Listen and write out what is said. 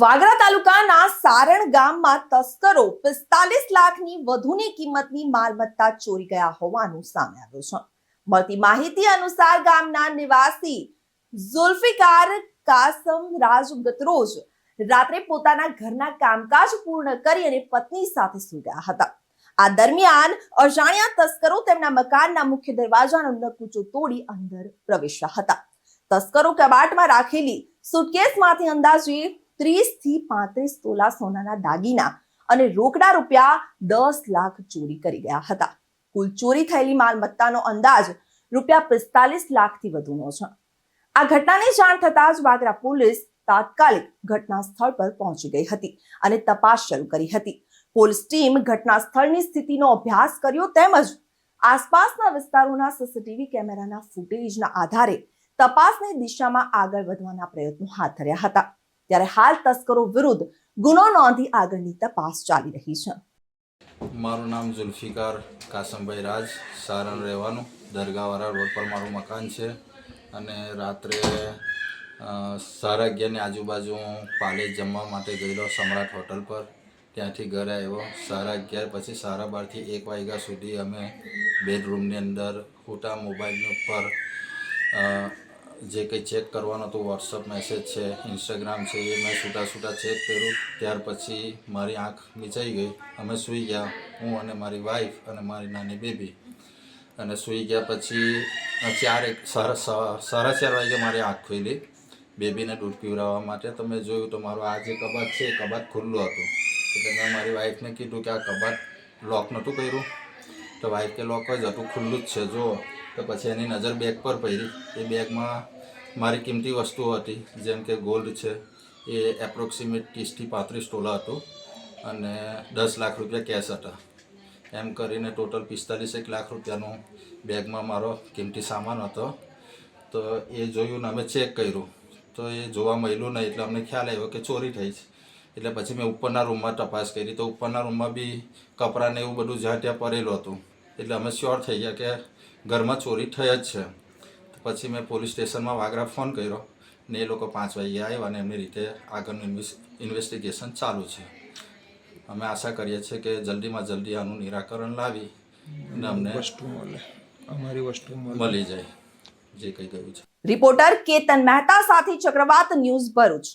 વાગરા તાલુકાના સારણ ગામમાં તસ્કરો પિસ્તાલીસ લાખની વધુની કિંમતની માલમત્તા ચોરી ગયા હોવાનું સામે આવ્યું છે. મળતી માહિતી અનુસાર ગામના નિવાસી ઝુલ્ફિકાર કાસમ રાજ ગતરોજ રાત્રે પોતાના ઘરના કામકાજ પૂર્ણ કરી અને પત્ની સાથે સૂઈ ગયા હતા. આ દરમિયાન અજાણ્યા તસ્કરો તેમના મકાનના મુખ્ય દરવાજાનો નકુચો તોડી અંદર પ્રવેશ્યા હતા. તસ્કરો કબાટમાં રાખેલી સુટકેસમાંથી અંદાજે ત્રીસથી પાંત્રીસ તોલા સોનાના દાગીના અને રોકડા રૂપિયા દસ લાખ ચોરી કરી ગયા હતા. કુલ ચોરી થયેલી માલમત્તાનો અંદાજ રૂપિયા પિસ્તાલીસ લાખથી વધુનો છે. આ ઘટનાની જાણ થતાં જ વાગરા પોલીસ તાત્કાલિક ઘટના સ્થળ પર પહોંચી ગઈ હતી અને તપાસ શરૂ કરી હતી. પોલીસ ટીમ ઘટના સ્થળની સ્થિતિનો અભ્યાસ કર્યો તેમજ આસપાસના વિસ્તારોના સીસીટીવી કેમેરાના ફૂટેજના આધારે તપાસની દિશામાં આગળ વધવાના પ્રયત્નો હાથ ધર્યા હતા. ત્યારે હાલ તસ્કરો વિરુદ્ધ ગુનો નોંધી આગળની તપાસ ચાલી રહી છે. મારું નામ જુલ્ફિકાર કાસમભાઈ રાજ, સારણ રહેવાનું, દરગાહવાળા રોડ પર મારું મકાન છે અને રાત્રે સાડા અગિયારની આજુબાજુ હું પાલે જમવા માટે ગયેલો સમ્રાટ હોટલ પર. ત્યાંથી ઘરે આવ્યો. સાડા અગિયાર પછી સાડા બારથી એક વાગ્યા સુધી અમે બેડરૂમની અંદર ખોટા મોબાઈલની ઉપર જે કંઈ ચેક કરવાનું હતું વોટ્સઅપ મેસેજ છે ઇન્સ્ટાગ્રામ છે, એ મેં છૂટા છૂટા ચેક કર્યું. ત્યાર પછી મારી આંખ મીચાઈ ગઈ. અમે સૂઈ ગયા, હું અને મારી વાઈફ અને મારી નાની બેબી અને સૂઈ ગયા પછી ચાર એક સાડા સાડા ચાર વાગે મારી આંખ ખુલી. બેબીને દૂધ પીવડાવવા માટે. તો મેં જોયું તો મારો આ જે કબાટ છે, એ કબાટ ખુલ્લું હતું. એટલે મેં મારી વાઈફને કીધું કે આ કબાટ લોક નહોતું કર્યું. તો વાઈફ કે લોક જ હતું, ખુલ્લું જ છે જો તો પછી એની નજર બેગ પર પડી. એ બેગમાં મારી કિંમતી વસ્તુઓ હતી, જેમ કે ગોલ્ડ છે, એ એપ્રોક્સિમેટ ત્રીસથી પાંત્રીસ તોલા હતું અને દસ લાખ રૂપિયા કેશ હતા. એમ કરીને ટોટલ પિસ્તાલીસ એક લાખ રૂપિયાનું બેગમાં મારો કિંમતી સામાન હતો. તો એ જોયું ને અમે ચેક કર્યું. તો એ જોવા મળ્યું નહીં, એટલે અમને ખ્યાલ આવ્યો કે ચોરી થઈ છે. એટલે પછી મેં ઉપરના રૂમમાં તપાસ કરી. તો ઉપરના રૂમમાં બી કપડાને એવું બધું જ્યાં ત્યાં પડેલું હતું. એટલે અમે શ્યોર થઈ ગયા કે ઘરમાં ચોરી થઈ જ છે. પછી મેં પોલીસ સ્ટેશનમાં વાગરા ફોન કર્યો ને એ લોકો પાંચ વાગે આવ્યા અને એમની રીતે આગળનું ઇન્વેસ્ટિગેશન ચાલુ છે. અમે આશા કરીએ છીએ કે જલ્દીમાં જલ્દી આનું નિરાકરણ લાવી અને અમને વસ્તુ મળે. અમારી વસ્તુ મળી જાય જે કંઈ ગયું છે. રિપોર્ટર કેતન મહેતા સાથે ચક્રવાત ન્યૂઝ ભરૂચ.